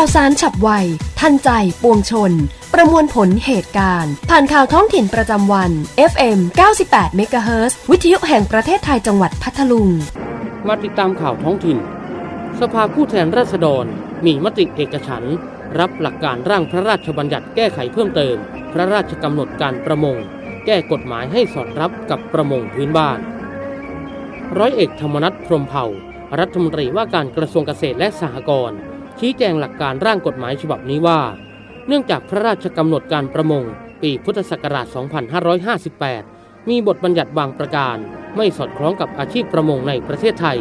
ข่าวสารฉับไว ทันใจ ปวงชน ประมวลผลเหตุการณ์ ผ่านข่าวท้องถิ่นประจำวัน FM 98เมกะเฮิรตวิทยุแห่งประเทศไทยจังหวัดพัทลุง มาติดตามข่าวท้องถิ่น สภาผู้แทนราษฎร มีมติเอกฉันรับหลักการร่างพระราชบัญญัติแก้ไขเพิ่มเติม พระราชกำหนดการประมง แก้กฎหมายให้สอดรับกับประมงพื้นบ้าน ร้อยเอกธรรมนัฐพรหมเผ่า รัฐมนตรีว่าการกระทรวงเกษตรและสหกรณ์ ชี้แจงหลักการร่างกฎหมายฉบับนี้ว่า เนื่องจากพระราชกำหนดการประมง ปีพุทธศักราช 2558 มีบทบัญญัติบางประการ ไม่สอดคล้องกับอาชีพประมงในประเทศไทย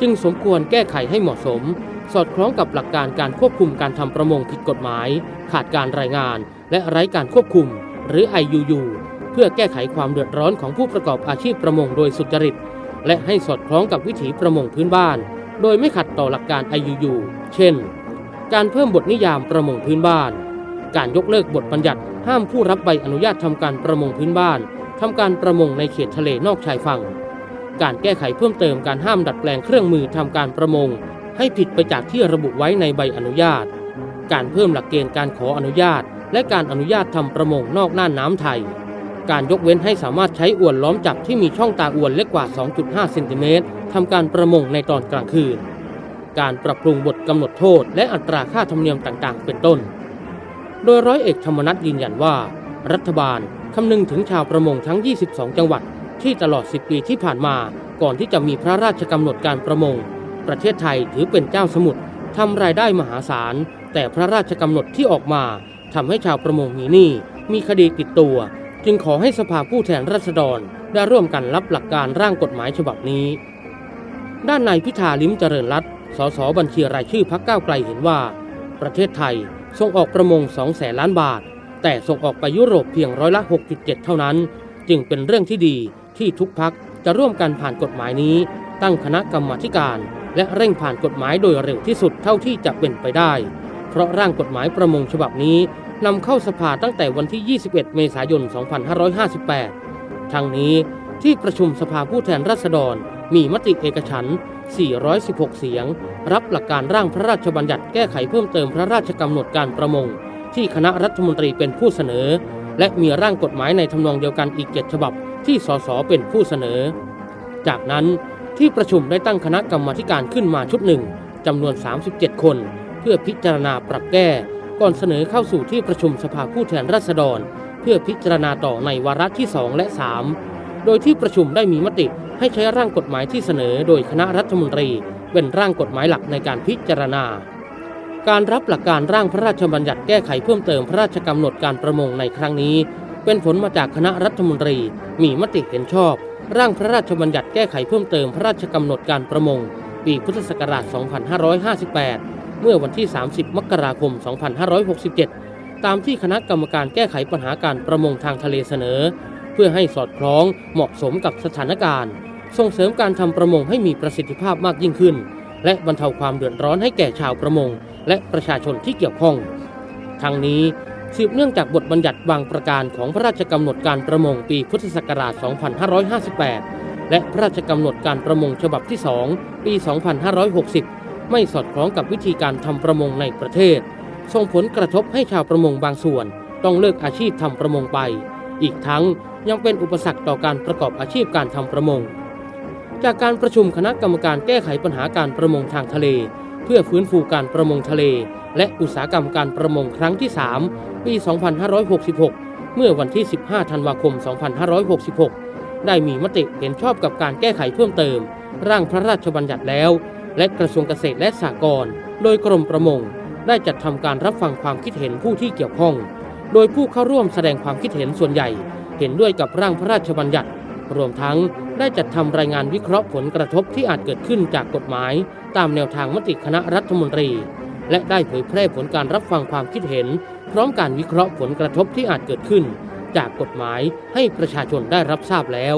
จึงสมควรแก้ไขให้เหมาะสม สอดคล้องกับหลักการการควบคุมการทำประมงผิดกฎหมาย ขาดการรายงาน และไร้การควบคุม หรือ IUU เพื่อแก้ไขความเดือดร้อนของผู้ประกอบอาชีพประมงโดยสุจริต และให้สอดคล้องกับวิถีประมงพื้นบ้าน โดยไม่ขัดต่อหลักการ IUU เช่น การเพิ่มบทนิยามประมงพื้นบ้าน การยกเลิกบทบัญญัติห้ามผู้รับใบอนุญาตทำการประมงพื้นบ้านทำการประมงในเขตทะเลนอกชายฝั่ง การแก้ไขเพิ่มเติมการห้ามดัดแปลงเครื่องมือทำการประมง ให้ผิดไปจากที่ระบุไว้ในใบอนุญาต การเพิ่มหลักเกณฑ์การขออนุญาต และการอนุญาตทำประมงนอกน่านน้ำไทย การยกเว้นให้สามารถใช้อวนล้อมจับที่มีช่องตาอวนเล็กกว่า 2.5 เซนติเมตรทำการประมงในตอนกลางคืน การปรับปรุงบทกำหนดโทษ และอัตราค่าธรรมเนียมต่างๆ เป็นต้น โดยร้อยเอกธรรมนัฐยืนยันว่า รัฐบาลคำนึงถึงชาวประมงทั้ง 22 จังหวัด ที่ตลอด 10 ปีที่ผ่านมา ก่อนที่จะมีพระราชกำหนดการประมง ประเทศไทยถือเป็นเจ้าสมุทรทำรายได้มหาศาล แต่พระราชกำหนดที่ออกมาทำให้ชาวประมงมีหนี้มีคดีติดตัว จึงขอให้สภาผู้แทนราษฎรได้ร่วมกันรับหลักการร่างกฎหมายฉบับนี้ ด้านนายพิธาลิ้มเจริญรัตสสบัญชีรายชื่อพักก้าวไกลเห็นว่า ประเทศไทยส่งออกประมง2แสนล้านบาท แต่ส่งออกไปยุโรปเพียงร้อยละ 6.7 เท่านั้น จึงเป็นเรื่องที่ดีที่ทุกพักจะร่วมกันผ่านกฎหมายนี้ ตั้งคณะกรรมาการ และเร่งผ่านกฎหมายโดยเร็วที่สุดเท่าที่จะเป็นไปได้ เพราะร่างกฎหมายประมงฉบับนี้นำเข้าสภาตั้งแต่วันที่ 21 เมษายน 2558 ทั้งนี้ ที่ประชุมสภาผู้แทนราษฎร มีมติเอกฉันท์416 เสียง รับหลักการร่างพระราชบัญญัติแก้ไขเพิ่มเติมพระราชกำหนดการประมง ที่คณะรัฐมนตรีเป็นผู้เสนอ และมีร่างกฎหมายในทำนองเดียวกันอีก7ฉบับที่สสเป็นผู้เสนอ จากนั้นที่ประชุมได้ตั้งคณะกรรมาการขึ้นมาชุดหนึ่งจำนวน 37 คน เพื่อพิจารณาปรับแก้ ก่อนเสนอเข้าสู่ที่ประชุมสภาผู้แทนราษฎร เพื่อพิจารณาต่อในวาระที่ 2 และ 3 โดยที่ประชุมได้มีมติให้ใช้ร่างกฎหมายที่เสนอโดยคณะรัฐมนตรี เป็นร่างกฎหมายหลักในการพิจารณา การรับหลักการร่างพระราชบัญญัติแก้ไขเพิ่มเติมพระราชกำหนดการประมงในครั้งนี้ เป็นผลมาจากคณะรัฐมนตรี มีมติเห็นชอบ ร่างพระราชบัญญัติแก้ไขเพิ่มเติมพระราชกำหนดการประมง ปีพุทธศักราช 2558 เมื่อวันที่ 30 มกราคม 2567 ตามที่คณะกรรมการแก้ไขปัญหาการประมงทางทะเลเสนอ พื่อให้สอดคล้องเหมาะสมกับสถานการณ์ ส่งเสริมการทำประมงให้มีประสิทธิภาพมากยิ่งขึ้น และบรรเทาความเดือดร้อนให้แก่ชาวประมง และประชาชนที่เกี่ยวข้อง ทั้งนี้สืบเนื่องจากบทบัญญัติบางประการของพระราชกำหนดการประมงปีพุทธศักราช 2558 และพระราชกำหนดการประมงฉบับที่ 2 ปี 2560 ไม่สอดคล้องกับวิธีการทำประมงในประเทศ ส่งผลกระทบให้ชาวประมงบางส่วน ต้องเลิกอาชีพทำประมงไป อีกทั้ง ยังเป็นอุปสรรคต่อการประกอบอาชีพการทำประมง จากการประชุมคณะกรรมการแก้ไขปัญหาการประมงทางทะเล เพื่อฟื้นฟูการประมงทะเล และอุตสาหกรรมการประมงครั้งที่ 3 ปี 2566 เมื่อวันที่ 15 ธันวาคม 2566 ได้มีมติเห็นชอบกับการแก้ไขเพิ่มเติม ร่างพระราชบัญญัติแล้ว และกระทรวงเกษตรและสหกรณ์โดยกรมประมง ได้จัดทำการรับฟังความคิดเห็นผู้ที่เกี่ยวข้อง โดยผู้เข้าร่วมแสดงความคิดเห็นส่วนใหญ่ เห็นด้วยกับร่างพระราชบัญญัติ รวมทั้งได้จัดทำรายงานวิเคราะห์ผลกระทบที่อาจเกิดขึ้นจากกฎหมาย ตามแนวทางมติคณะรัฐมนตรี และได้เผยแพร่ผลการรับฟังความคิดเห็น พร้อมการวิเคราะห์ผลกระทบที่อาจเกิดขึ้น จากกฎหมายให้ประชาชนได้รับทราบแล้ว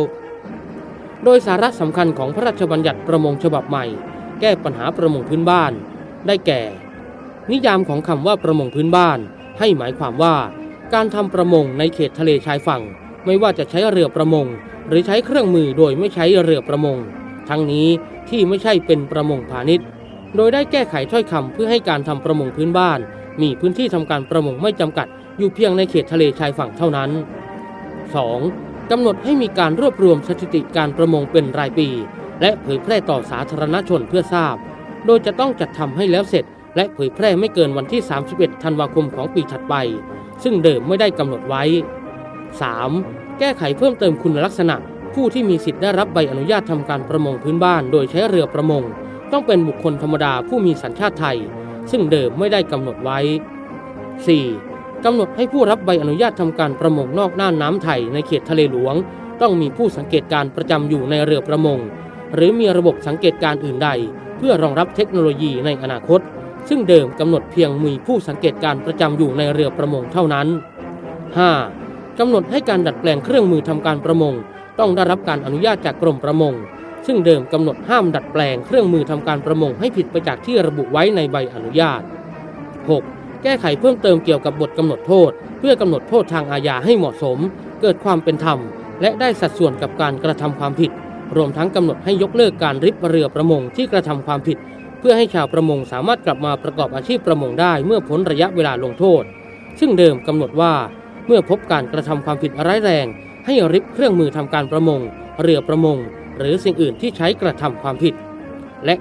โดยสาระสำคัญของพระราชบัญญัติประมงฉบับใหม่ แก้ปัญหาประมงพื้นบ้าน ได้แก่ นิยามของคำว่าประมงพื้นบ้าน ให้หมายความว่าการทำประมงในเขตทะเลชายฝั่ง ไม่ว่าจะใช้เรือประมง หรือใช้เครื่องมือโดยไม่ใช้เรือประมง ทั้งนี้ที่ไม่ใช่เป็นประมงพาณิชย์ โดยได้แก้ไขถ้อยคำเพื่อให้การทำประมงพื้นบ้าน มีพื้นที่ทำการประมงไม่จำกัด อยู่เพียงในเขตทะเลชายฝั่งเท่านั้น 2. กำหนดให้มีการรวบรวมสถิติการประมงเป็นรายปี และเผยแพร่ต่อสาธารณชนเพื่อทราบ โดยจะต้องจัดทำให้แล้วเสร็จ และเผยแพร่ไม่เกินวันที่ 31 ธันวาคมของปีถัดไป ซึ่งเดิมไม่ได้กำหนดไว้ 3. แก้ไขเพิ่มเติมคุณลักษณะ ผู้ที่มีสิทธิ์ได้รับใบอนุญาตทำการประมงพื้นบ้าน โดยใช้เรือประมง ต้องเป็นบุคคลธรรมดาผู้มีสัญชาติไทย ซึ่งเดิมไม่ได้กำหนดไว้ 4. กำหนดให้ผู้รับใบอนุญาตทำการประมงนอกน่านน้ำไทยในเขตทะเลหลวง ต้องมีผู้สังเกตการประจำอยู่ในเรือประมง หรือมีระบบสังเกตการอื่นใด เพื่อรองรับเทคโนโลยีในอนาคต ซึ่งเดิมกำหนดเพียงมีผู้สังเกตการประจำอยู่ในเรือประมงเท่านั้น 5. กำหนดให้การดัดแปลงเครื่องมือทำการประมง ต้องได้รับการอนุญาตจากกรมประมง ซึ่งเดิมกำหนดห้ามดัดแปลงเครื่องมือทำการประมงให้ผิดไปจากที่ระบุไว้ในใบอนุญาต 6. แก้ไขเพิ่มเติมเกี่ยวกับบทกำหนดโทษ เพื่อกำหนดโทษทางอาญาให้เหมาะสม เกิดความเป็นธรรม และได้สัดส่วนกับการกระทำความผิด รวมทั้งกำหนดให้ยกเลิกการริบเรือประมงที่กระทำความผิด เพื่อให้ชาวประมงสามารถกลับมาประกอบอาชีพประมงได้เมื่อพ้นระยะเวลาลงโทษ ซึ่งเดิมกำหนดว่า มื่อพบการกระทำความผิดร้ายแรง ให้ริบเครื่องมือทำการประมง เรือประมง หรือสิ่งอื่นที่ใช้กระทำความผิด และ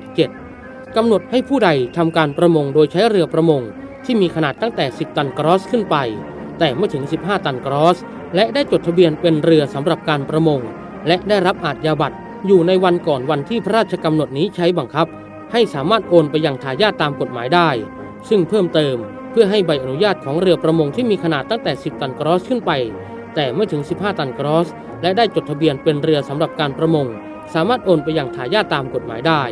7. กำหนดให้ผู้ใดทำการประมงโดยใช้เรือประมง ที่มีขนาดตั้งแต่ 10 ตันกรอสขึ้นไป แต่ไม่ถึง 15 ตันกรอส และได้จดทะเบียนเป็นเรือสำหรับการประมง และได้รับอาจยาบัตรอยู่ในวันก่อนวันที่พระราชกำหนดนี้ใช้บังคับ ให้สามารถโอนไปยังทายาทตามกฎหมายได้ ซึ่งเพิ่มเติม เพื่อให้ใบอนุญาตของเรือประมงที่มีขนาดตั้งแต่ 10 ตันกรอสขึ้นไป แต่ไม่ถึง 15 ตันกรอส และได้จดทะเบียนเป็นเรือสำหรับการประมง สามารถโอนไปยังทายาทตามกฎหมายได้